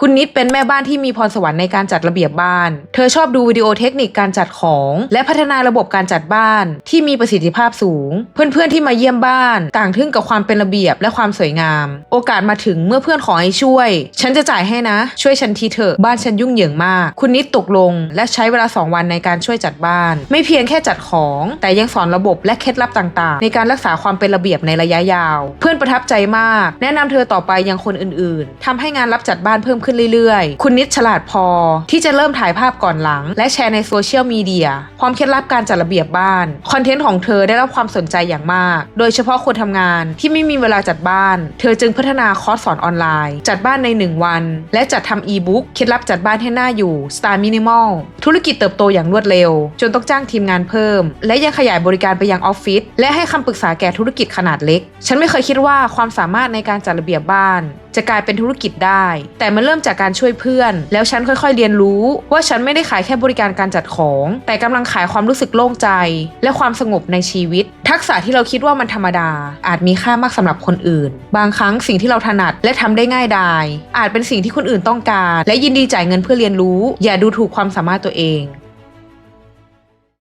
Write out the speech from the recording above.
คุณนิดเป็นแม่บ้านที่มีพรสวรรค์ในการจัดระเบียบบ้าน เธอชอบดูวิดีโอเทคนิคการจัดของ และพัฒนาระบบการจัดบ้านที่มีประสิทธิภาพสูง เพื่อนๆที่มาเยี่ยมบ้าน ต่างทึ่งกับความเป็นระเบียบและความสวยงาม โอกาสมาถึงเมื่อเพื่อนขอให้ช่วย ฉันจะจ่ายให้นะ ช่วยฉันทีเถอะบ้านฉันยุ่งเหยิงมาก คุณนิดตกลง และใช้เวลา 2 วันในการช่วยจัดบ้าน ไม่เพียงแค่จัดของ แต่ยังสอนระบบและเคล็ดลับต่างๆ ในการรักษาความเป็นระเบียบในระยะยาว เพื่อนประทับใจมาก แนะนำเธอต่อไปยังคนอื่น ๆทำให้งานรับจัดบ้านเพิ่มขึ้นเรื่อยๆ คุณนิดฉลาดพอ ที่จะเริ่มถ่ายภาพก่อนหลัง และแชร์ในโซเชียลมีเดียพร้อมเคล็ดลับการจัดระเบียบบ้าน คอนเทนต์ของเธอได้รับความสนใจอย่างมาก โดยเฉพาะคนทำงานที่ไม่มีเวลาจัดบ้าน เธอจึงพัฒนาคอร์สสอนออนไลน์ จัดบ้านใน 1 วัน และจัดทำอีบุ๊กเคล็ดลับจัดบ้านให้หน้าอยู่ Star Minimal ธุรกิจเติบโตอย่างรวดเร็ว จนต้องจ้างทีมงานเพิ่ม และยังขยายบริการไปยังออฟฟิศและให้คำปรึกษาแก่ธุรกิจขนาดเล็ก ฉันไม่เคยคิดว่าความสามารถในการจัดระเบียบบ้าน จะกลายเป็นธุรกิจได้ แต่มันเริ่มจากการช่วยเพื่อน แล้วฉันค่อยๆเรียนรู้ ว่าฉันไม่ได้ขายแค่บริการการจัดของ แต่กำลังขายความรู้สึกโล่งใจ และความสงบในชีวิต ทักษะที่เราคิดว่ามันธรรมดา อาจมีค่ามากสำหรับคนอื่น บางครั้งสิ่งที่เราถนัดและทำได้ง่ายดายอาจเป็นสิ่งที่คนอื่นต้องการ และยินดีจ่ายเงินเพื่อเรียนรู้ อย่าดูถูกความสามารถตัวเอง